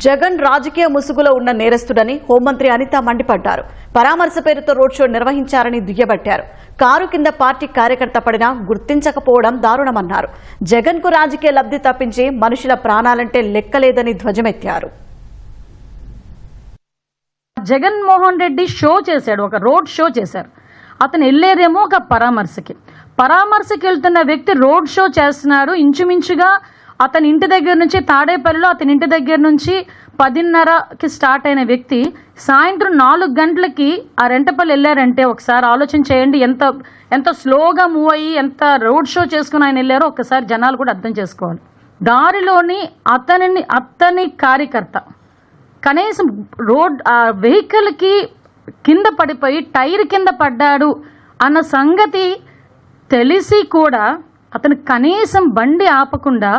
జగన్ రాజకీయ ముసుగులో ఉన్న నేరస్తుడని హోంమంత్రి అనిత మండిపడ్డారు. పరామర్శ పేరుతో రోడ్ షో నిర్వహించారని దుయ్యబట్టారు. కారు కింద పార్టీ కార్యకర్త పడినా గుర్తించకపోవడం దారుణమన్నారు. జగన్కు రాజకీయ లబ్ధి తప్పించి మనుషుల ప్రాణాలంటే లెక్కలేదని ధ్వజమెత్తారు. జగన్మోహన్ రెడ్డి షో చేశాడు ఒక రోడ్ షో చేశారు. అతను వెళ్ళేదేమో ఒక పరామర్శకి. పరామర్శకి వెళ్తున్న వ్యక్తి రోడ్ షో చేస్తున్నాడు. ఇంచుమించుగా అతని ఇంటి దగ్గర నుంచి తాడేపల్లిలో అతని ఇంటి దగ్గర నుంచి పదిన్నరకి స్టార్ట్ అయిన వ్యక్తి సాయంత్రం నాలుగు గంటలకి ఆ రెంటపల్లి వెళ్ళారంటే ఒకసారి ఆలోచన చేయండి. ఎంత ఎంత స్లోగా మూవ్ అయ్యి ఎంత రోడ్ షో చేసుకుని ఆయన వెళ్ళారో ఒకసారి జనాలు కూడా అర్థం చేసుకోవాలి. దారిలోని అతనిని అతని కార్యకర్త కనీసం రోడ్ ఆ వెహికల్కి కింద పడిపోయి టైర్ కింద పడ్డాడు అన్న సంగతి తెలిసి కూడా అతను కనీసం బండి ఆపకుండా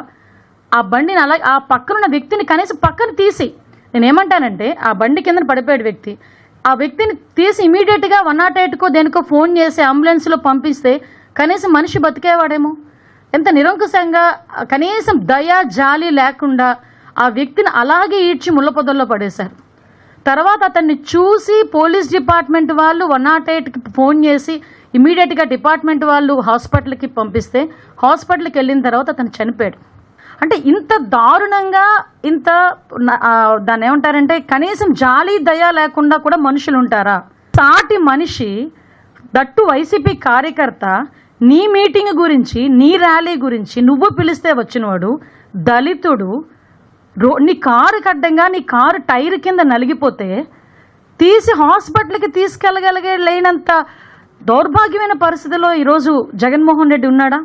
ఆ బండిని అలా ఆ పక్కనున్న వ్యక్తిని కనీసం పక్కన తీసి నేను ఏమంటానంటే ఆ బండి కింద పడిపోయాడు వ్యక్తి. ఆ వ్యక్తిని తీసి ఇమీడియట్గా వన్ నాట్ ఎయిట్కో దేనికో ఫోన్ చేసి అంబులెన్స్లో పంపిస్తే కనీసం మనిషి బతికేవాడేమో? ఎంత నిరంకుశంగా కనీసం దయ జాలి లేకుండా ఆ వ్యక్తిని అలాగే ఈడ్చి ముళ్ళపొదల్లో పడేశారు. తర్వాత అతన్ని చూసి పోలీస్ డిపార్ట్మెంట్ వాళ్ళు వన్ నాట్ ఎయిట్కి ఫోన్ చేసి ఇమీడియట్గా డిపార్ట్మెంట్ వాళ్ళు హాస్పిటల్కి పంపిస్తే హాస్పిటల్కి వెళ్ళిన తర్వాత అతను చనిపోయాడు. అంటే ఇంత దారుణంగా ఇంత దాన్ని ఏమంటారంటే కనీసం జాలి దయ లేకుండా కూడా మనుషులు ఉంటారా? సాటి మనిషి దట్టు వైసీపీ కార్యకర్త నీ మీటింగ్ గురించి నీ ర్యాలీ గురించి నువ్వు పిలిస్తే వచ్చినవాడు దళితుడు రో నీ కారు కడ్డంగా నీ కారు టైర్ కింద నలిగిపోతే తీసి హాస్పిటల్కి తీసుకెళ్ళగలిగే లేనంత దౌర్భాగ్యమైన పరిస్థితిలో ఈరోజు జగన్మోహన్ రెడ్డి ఉన్నాడా?